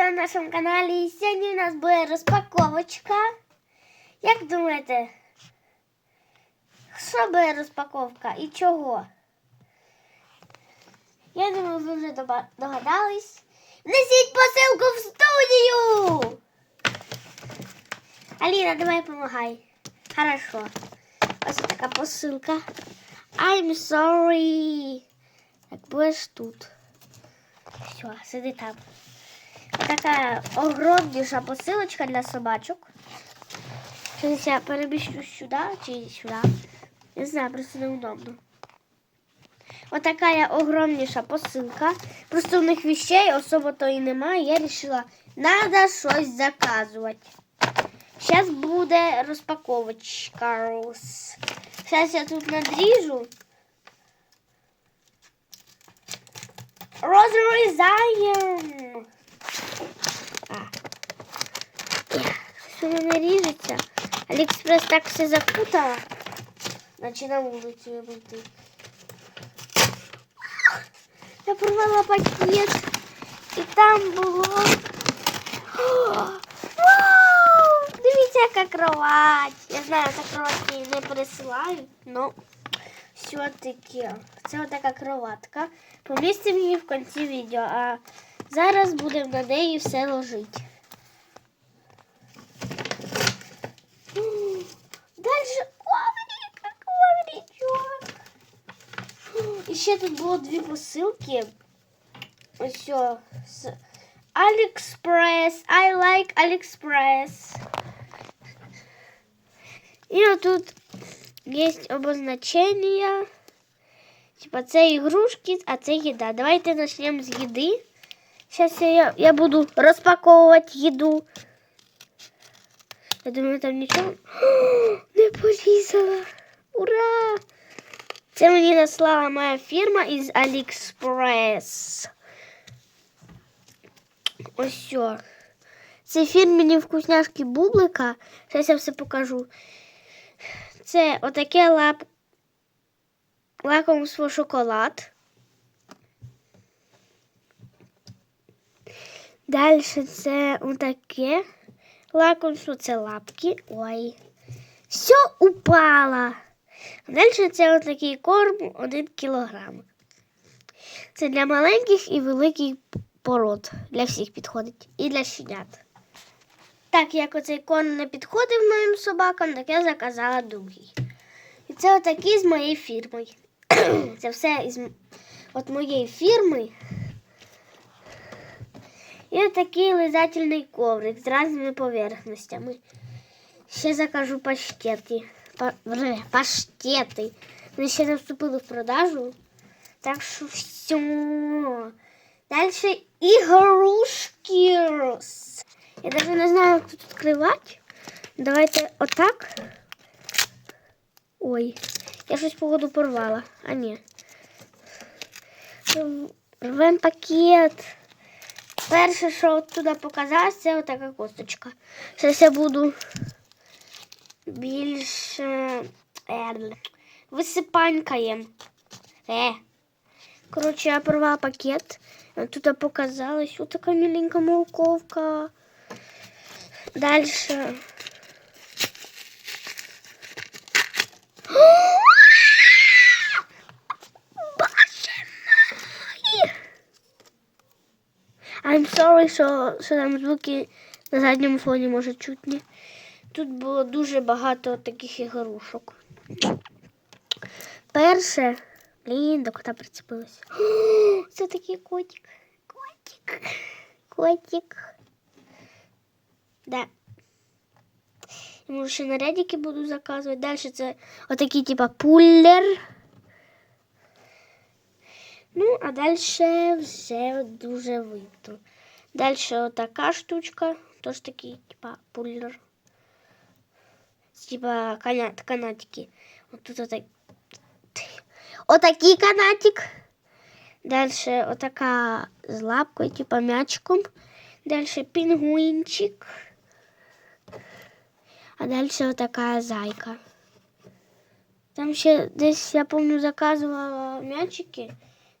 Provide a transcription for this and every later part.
на нашому каналі. Сьогодні у нас буде розпаковочка. Як думаєте, що буде розпаковка і чого? Я думаю, ви вже догадались. Несіть посилку в студію! Аліна, давай помагай. Хорошо. Ось така посилка. I'm sorry. Так будеш тут. Все, сиди там. Така огромніша посилочка для собачок. Сейчас я переміщу сюди чи сюди. Не знаю, просто неудобно. Ось така огромніша посилка. Просто в них вещей особо то і немає. Я вирішила, треба щось заказувати. Зараз буде розпаковочка. Зараз я тут надріжу. Розрізаємо. А. Що не ріжеться? Аліекспрес так все запутала. Наче на вулицю я буду. Я порвала пакет. І там було. Вау! Дивіться, яка кровать. Я знаю, так кроватки не пересилають, но все-таки це отака кроватка. Помістимо її в кінці відео, а зараз будемо на неї все ложити. ще тут було дві посилки. Ось що, з AliExpress. I like AliExpress. І отут є обозначення. Типа це ігрушки, а це їда. Давайте почнемо з їди. Зараз я, я буду розпаковувати їду. Я думаю, там нічого О, не порізала. Ура! Це мені наслала моя фірма із AliExpress. Ось що. Це фірмені вкусняшки бублика. Зараз я все покажу. Це отаке лап... лакомство шоколад. Далі це отаке лакомство, це лапки. Ой. Все упало. Далі це отакий корм 1 кілограм. Це для маленьких і великих пород. Для всіх підходить. І для щенят. Так як оцей корм не підходив моїм собакам, так я заказала другий. І це отакі з моєї фірми. це все із от моєї фірми. І отакий лизательний коврик з різними поверхностями. Ще закажу паштети. Па- вре, паштети. Вони ще не вступили в продажу. Так що все. Далі ігрушки. Я навіть не знаю, як тут відкривати. Давайте отак. Ой, я щось погоду порвала. А ні. Рвем пакет. Перше, що от туди показати, це отака косточка. Зараз я буду більше е, висипанькаєм. Е. Коротше, я порвала пакет. Тут показалась ось така миленька морковка. Дальше. Боже мой! I'm sorry, що, що там звуки на задньому фоні може чутні. Тут було дуже багато таких ігрушок. Перше. Блін, до кота прицепилась. О, Це такий котик. Котик. Котик. Да. Може, ще нарядики буду заказувати. Далі це отакий, типа, пуллер. Ну, а далі вже дуже видно. Далі отака штучка. Теж такий, типа, пуллер. Типа канат, канатики. Вот тут отак. Отакий канатик. Дальше отака з лапкою, типа м'ячиком. Дальше пінгвінчик. А дальше отака зайка. Там ще десь, я пам'ятаю, заказувала м'ячики,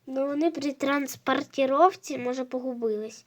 але вони при транспортировці, може, погубились.